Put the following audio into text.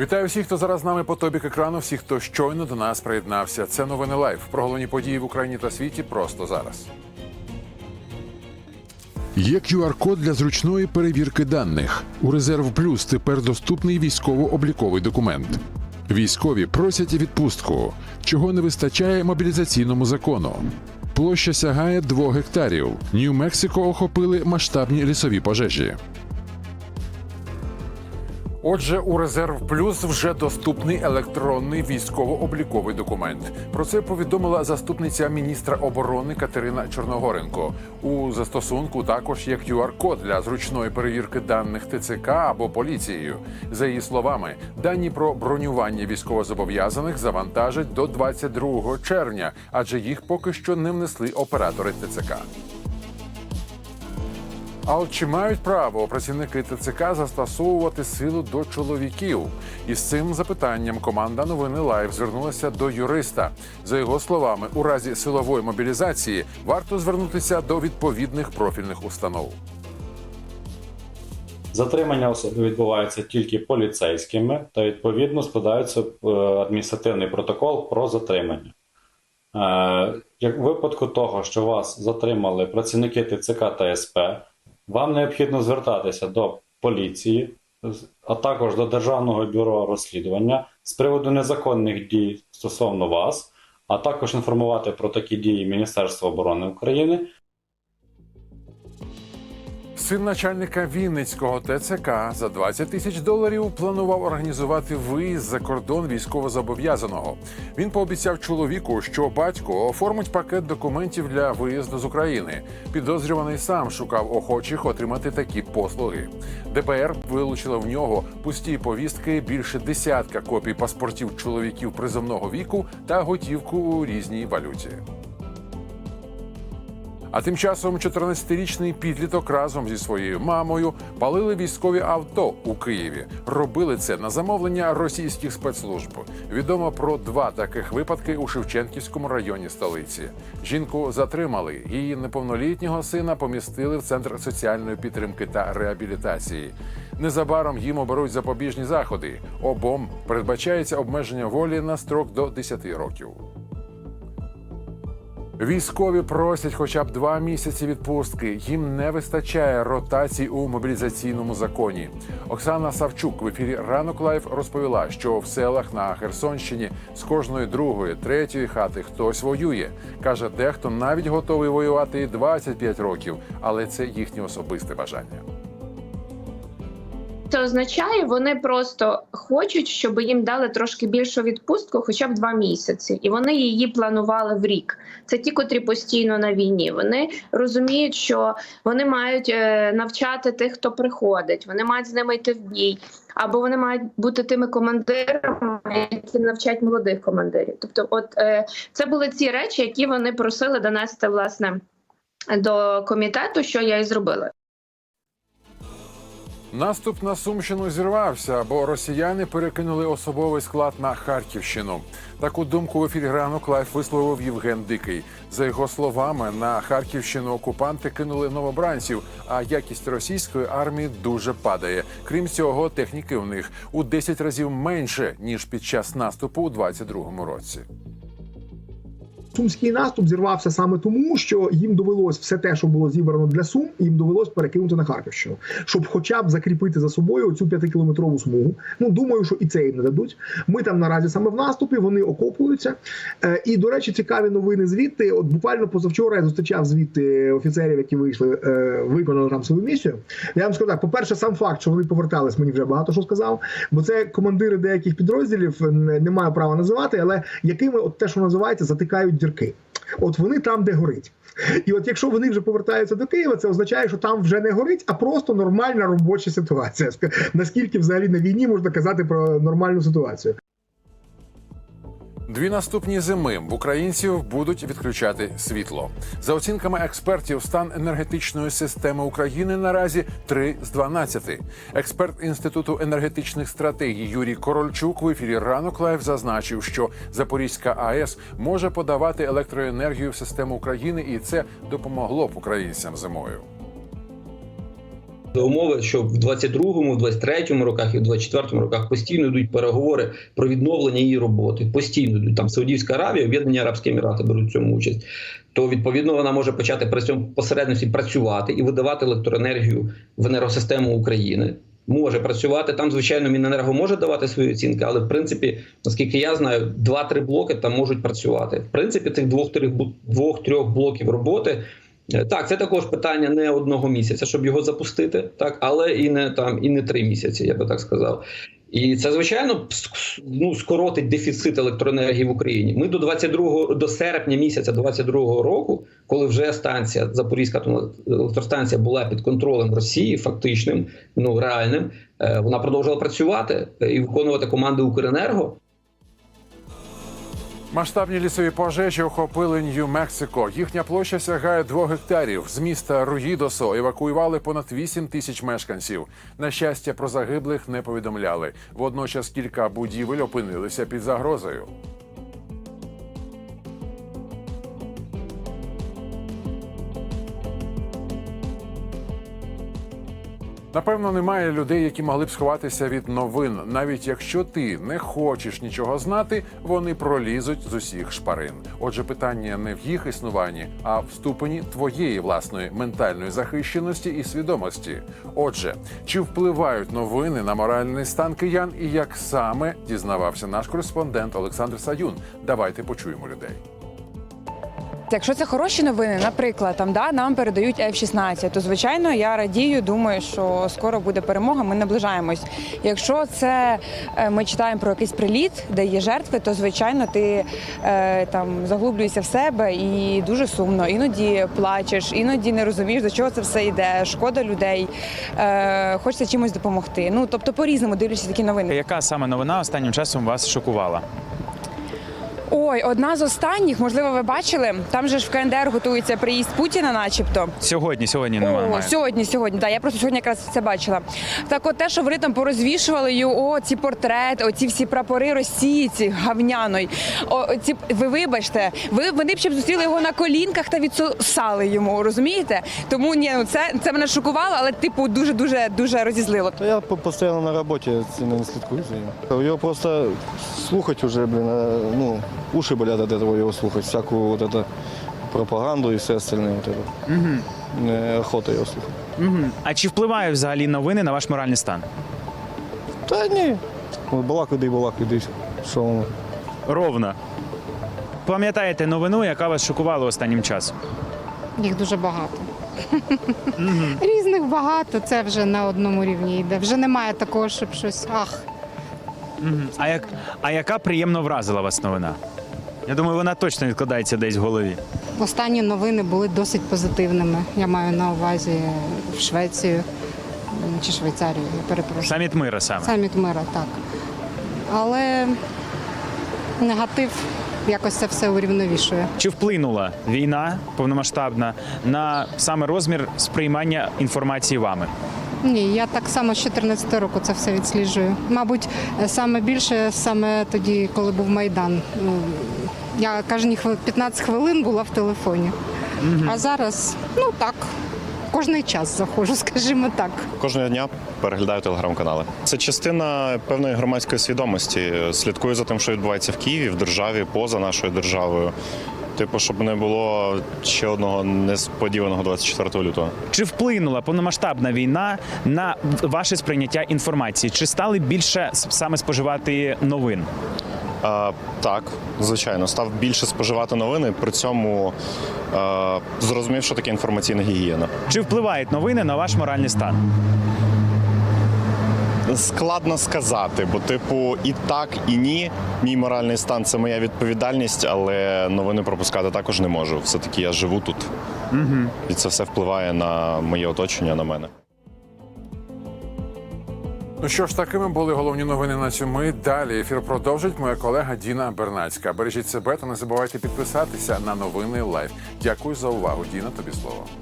Вітаю всіх, хто зараз з нами по тобік екрану. Всіх, хто щойно до нас приєднався. Це новини лайв. Про головні події в Україні та світі просто зараз. Є QR-код для зручної перевірки даних. У Резерв Плюс тепер доступний військово-обліковий документ. Військові просять відпустку, чого не вистачає мобілізаційному закону. Площа сягає 2 гектарів. Нью-Мексико охопили масштабні лісові пожежі. Отже, у резерв плюс вже доступний електронний військово-обліковий документ. Про це повідомила заступниця міністра оборони Катерина Чорногоренко. У застосунку також є QR-код для зручної перевірки даних ТЦК або поліцією. За її словами, дані про бронювання військовозобов'язаних завантажать до 22 червня, адже їх поки що не внесли оператори ТЦК. А от чи мають право працівники ТЦК застосовувати силу до чоловіків? Із цим запитанням команда новини Лайв звернулася до юриста. За його словами, у разі силової мобілізації варто звернутися до відповідних профільних установ. Затримання особи відбувається тільки поліцейськими, та відповідно складається е, адміністративний протокол про затримання. Е, Як у випадку того, що вас затримали працівники ТЦК та СП, вам необхідно звертатися до поліції, а також до Державного бюро розслідування з приводу незаконних дій стосовно вас, а також інформувати про такі дії Міністерства оборони України Син начальника Вінницького ТЦК за 20 тисяч доларів планував організувати виїзд за кордон військовозобов'язаного. Він пообіцяв чоловіку, що батько оформить пакет документів для виїзду з України. Підозрюваний сам шукав охочих отримати такі послуги. ДБР вилучила в нього пусті повістки, більше десятка копій паспортів чоловіків призовного віку та готівку у різній валюті. А тим часом 14-річний підліток разом зі своєю мамою палили військові авто у Києві. Робили це на замовлення російських спецслужб. Відомо про два таких випадки у Шевченківському районі столиці. Жінку затримали. Її неповнолітнього сина помістили в центр соціальної підтримки та реабілітації. Незабаром їм оберуть запобіжні заходи. Обом передбачається обмеження волі на строк до 10 років. Військові просять хоча б два місяці відпустки. Їм не вистачає ротацій у мобілізаційному законі. Оксана Савчук в ефірі Ранок Лайф розповіла, що в селах на Херсонщині з кожної другої, третьої хати хтось воює. каже, дехто навіть готовий воювати і 25 років, але це їхнє особисте бажання. Це означає, вони просто хочуть, щоб їм дали трошки більшу відпустку, хоча б два місяці, і вони її планували в рік. Це ті, котрі постійно на війні. Вони розуміють, що вони мають е, навчати тих, хто приходить. Вони мають з ними йти в бій, або вони мають бути тими командирами, які навчать молодих командирів. Тобто, от е, це були ці речі, які вони просили донести власне до комітету, що я і зробила. Наступ на Сумщину зірвався, бо росіяни перекинули особовий склад на Харківщину. Таку думку в ефірі «Ранок Лайф» висловив Євген Дикий. За його словами, на Харківщину окупанти кинули новобранців, а якість російської армії дуже падає. Крім цього, техніки в них у 10 разів менше ніж під час наступу у 22-му році. Сумський наступ зірвався саме тому, що їм довелось все те, що було зібрано для Сум, їм довелось перекинути на Харківщину, щоб хоча б закріпити за собою цю п'ятикілометрову смугу. Ну думаю, що і це їм не дадуть. Ми там наразі саме в наступі, вони окопуються. Е, і до речі, цікаві новини звідти. От буквально позавчора я зустрічав звідти офіцерів, які вийшли, е, виконали там свою місію. Я вам скажу так: по-перше, сам факт, що вони повертались, мені вже багато що сказав. Бо це командири деяких підрозділів не маю права називати, але якими от те, що називається, затикають дірки. От вони там, де горить. І от якщо вони вже повертаються до Києва, це означає, що там вже не горить, а просто нормальна робоча ситуація. Наскільки взагалі на війні можна казати про нормальну ситуацію? Дві наступні зими в українців будуть відключати світло. За оцінками експертів, стан енергетичної системи України наразі 3 з 12. Експерт інституту енергетичних стратегій Юрій Корольчук в ефірі ранок лайв зазначив, що Запорізька АЕС може подавати електроенергію в систему України, і це допомогло б українцям зимою. За умови, що в 22-му, в 23-му роках і в 24-му роках постійно йдуть переговори про відновлення її роботи. Постійно йдуть там Саудівська Аравія, Об'єднані Арабські Емірати беруть в цьому участь. То відповідно вона може почати при цьому посередності працювати і видавати електроенергію в енергосистему України. Може працювати там, звичайно, Міненерго може давати свої оцінки, але в принципі, наскільки я знаю, два-три блоки там можуть працювати. В принципі, цих двох-трьох блоків роботи. Е, Так, це також питання не одного місяця, щоб його запустити, так, але і не там і не три місяці, я би так сказав. І це звичайно ну, скоротить дефіцит електроенергії в Україні. Ми до 22 до серпня місяця 22 року, коли вже станція Запорізька електростанція була під контролем Росії, фактичним, ну реальним, е, вона продовжувала працювати і виконувати команди Укренерго. Масштабні лісові пожежі охопили Нью-Мексико. Їхня площа сягає двох гектарів. З міста Руїдосо евакуювали понад 8 тисяч мешканців. На щастя, про загиблих не повідомляли. Водночас кілька будівель опинилися під загрозою. Напевно, немає людей, які могли б сховатися від новин. Навіть якщо ти не хочеш нічого знати, вони пролізуть з усіх шпарин. Отже, питання не в їх існуванні, а в ступені твоєї власної ментальної захищеності і свідомості. Отже, чи впливають новини на моральний стан киян і як саме дізнавався наш кореспондент Олександр Саюн? Давайте почуємо людей. Якщо це хороші новини, наприклад, там да нам передають F-16, то звичайно я радію, думаю, що скоро буде перемога. Ми наближаємось. Якщо це е, ми читаємо про якийсь приліт, де є жертви, то звичайно ти е, там заглублюєшся в себе і дуже сумно. Іноді плачеш, іноді не розумієш, до чого це все йде. Шкода людей, е, хочеться чимось допомогти. Ну тобто, по різному дивлячись такі новини. Яка саме новина останнім часом вас шокувала? Ой, одна з останніх, можливо, ви бачили. Там же ж в КНДР готується приїзд Путіна, начебто. Сьогодні, сьогодні О, немає. сьогодні, сьогодні. Да, я просто сьогодні якраз це бачила. Так, от те, що вони там порозвішували його, ці портрети, оці всі прапори Росії, ці гавняної. О, ці ви вибачте, ви вони б ще б зустріли його на колінках та відсосали йому. Розумієте? Тому ні, ну це, це мене шокувало, але типу дуже дуже дуже розізлило. Та я постійно на роботі не слідкую за ним. Його просто слухати вже, блін, е, ну, уші болять від цього його слухати, всяку вот это пропаганду і все остальне. Вот это. Угу. Неохота його слухати. Угу. А чи впливають взагалі новини на ваш моральний стан? Та ні. От балакай, де балакай, де що воно. Ровно. Пам'ятаєте новину, яка вас шокувала останнім часом? Їх дуже багато. Різних багато, це вже на одному рівні йде. Вже немає такого, щоб щось ах. Мгм. А, як, а яка приємно вразила вас новина? Я думаю, вона точно відкладається десь в голові. Останні новини були досить позитивними. Я маю на увазі в Швецію чи Швейцарію, я перепрошую. Саміт мира саме. Саміт мира, так. Але негатив якось це все урівновішує. Чи вплинула війна повномасштабна на саме розмір сприймання інформації вами? Ні, я так само з 14 року це все відсліджую. Мабуть, саме більше саме тоді, коли був Майдан. Я кожні хвили- 15 хвилин була в телефоні. А зараз, ну так, кожний час заходжу, скажімо так. Кожного дня переглядаю телеграм-канали. Це частина певної громадської свідомості. Слідкую за тим, що відбувається в Києві, в державі, поза нашою державою. Типу, щоб не було ще одного несподіваного 24 лютого. Чи вплинула повномасштабна війна на ваше сприйняття інформації? Чи стали більше саме споживати новин? А, так, звичайно, став більше споживати новини, при цьому а, зрозумів, що таке інформаційна гігієна. Чи впливають новини на ваш моральний стан? Складно сказати, бо, типу, і так, і ні. Мій моральний стан це моя відповідальність, але новини пропускати також не можу. Все-таки я живу тут. Угу. І це все впливає на моє оточення, на мене. Ну що ж, такими були головні новини на цю І Далі ефір продовжить моя колега Діна Бернацька. Бережіть себе та не забувайте підписатися на новини Лайф. Дякую за увагу. Діна, тобі слово.